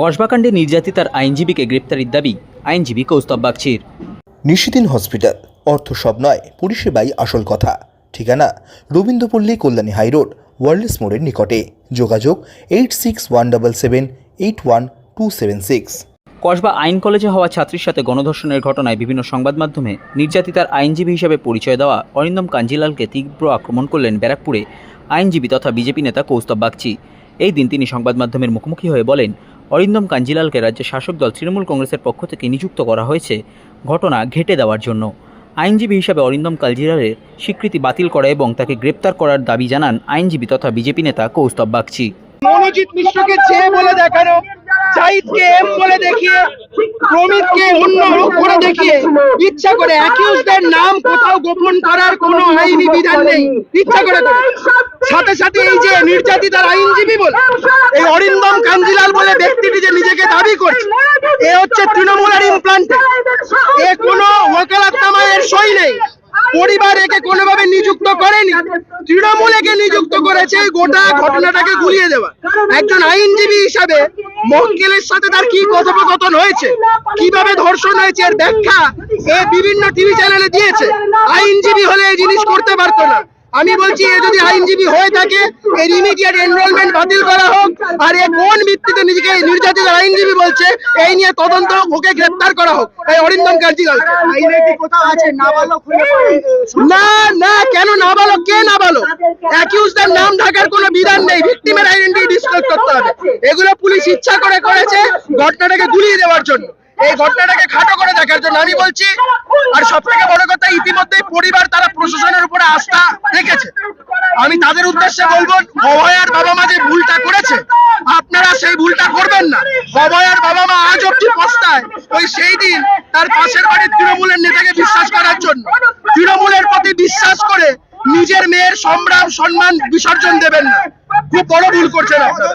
কসবাকাণ্ডে নির্যাতিতার আইনজীবীকে গ্রেপ্তারের দাবি আইনজীবী কৌস্তব বাগচির। নিশিদিন হসপিটাল। অর্থ সব নয় পরিষেবাই আসল কথা। ঠিকানা রবীন্দ্রপল্লী কল্যাণী হাইরোড ওয়ার্ল্ডস মোড়ের নিকটে। যোগাযোগ eight six one double seven eight one two seven six. Kasba আইন কলেজে হওয়া ছাত্রীর সাথে গণধর্ষণের ঘটনায় বিভিন্ন সংবাদ মাধ্যমে নির্যাতিতার আইনজীবী হিসেবে পরিচয় দেওয়া অরিন্দম কাঞ্জিলালকে তীব্র আক্রমণ করলেন ব্যারাকপুরে আইনজীবী তথা বিজেপি নেতা কৌস্তব বাগচি। এই দিন তিনি সংবাদ মাধ্যমের মুখোমুখি হয়ে বলেন অরিন্দম কাঞ্জিলালকে রাজ্য শাসক দল তৃণমূল কংগ্রেসের পক্ষ থেকে নিযুক্ত করা হয়েছে ঘটনা ঘেটে দেওয়ার জন্য। আইনজীবী হিসাবে অরিন্দম কালজিরালের স্বীকৃতি বাতিল করা এবং তাকে গ্রেপ্তার করার দাবি জানান আইনজীবী তথা বিজেপি নেতা কৌস্তব বাগচি। মনোজিৎ মিশ্রকে চেয়ে বলে দেখানো জাহিদকে এম বলে দেখিয়ে, প্রমিতকে অন্য রূপ করে দেখিয়ে ইচ্ছা করে অ্যাকিউজদের নাম কোথাও গোপন করার কোনো আইনি বিধান নেই। ইচ্ছা করে। সাথে সাথে এই যে নির্যাতিতার আইনজীবী বলে, এই অরিন্দম কাঞ্জিলাল বলে ব্যক্তিটি যে নিজেকে দাবি করছে, এ হচ্ছে তৃণমূলের ইমপ্লান্ট এ। কোনো ওয়াকালাতনামায়ের সই নেই। পরিবার একে কোনোভাবে নিযুক্ত করেনি। তৃণমূল একে নিযুক্ত করেছে, গোটা ঘটনাটাকে গুলিয়ে দেওয়া। একজন আইনজীবী হিসাবে মক্কেলের সাথে তার কি কথোপকথন হয়েছে? কীভাবে ধর্ষণ হয়েছে? এর ব্যাখ্যা এ বিভিন্ন টিভি চ্যানেলে দিয়েছে। আইনজীবী হলে এই জিনিস করতে পারতো না। আমি বলছি এ যদি আইনজীবী হয়ে থাকে এর ইমিডিয়েট এনরোলমেন্ট বাতিল করা হোক আর এ কোন ভিত্তিতে নিজেকে নির্যাতিত আইনজীবী বলছে এই নিয়ে তদন্ত ওকে গ্রেপ্তার করা হোক। এই অরিন্দম কার্জিগাল না না কেন না নাবালক? কে না নাবালক অ্যাকিউজদের নাম ঢাকার কোনো বিধান নেই। ভিকটিমের আইডেন্টিটি ডিসক্লোজ করতে হবে। এগুলো পুলিশ ইচ্ছা করে করেছে ঘটনাটাকে গুলিয়ে দেওয়ার জন্য। এই ঘটনাটাকে খাটো করে দেখার জন্য আমি বলছি, আর সব থেকে বড় কথা ইতিমধ্যে পরিবার তারা প্রশাসনের উপরে আস্থা রেখেছে। আমি তাদের উদ্দেশ্যে বলব অভয়ার বাবা মা যে ভুলটা করেছে, আপনারা সেই ভুলটা করবেন না। অভয়ার বাবা মা আজ অব্দি পস্তায়, ওই সেই দিন তার পাশের বাড়ির তৃণমূলের নেতাকে বিশ্বাস করার জন্য। তৃণমূলের প্রতি বিশ্বাস করে নিজের মেয়ের সম্ভ্রাম, সম্মান বিসর্জন দেবেন না। খুব বড় ভুল করছেন আপনারা।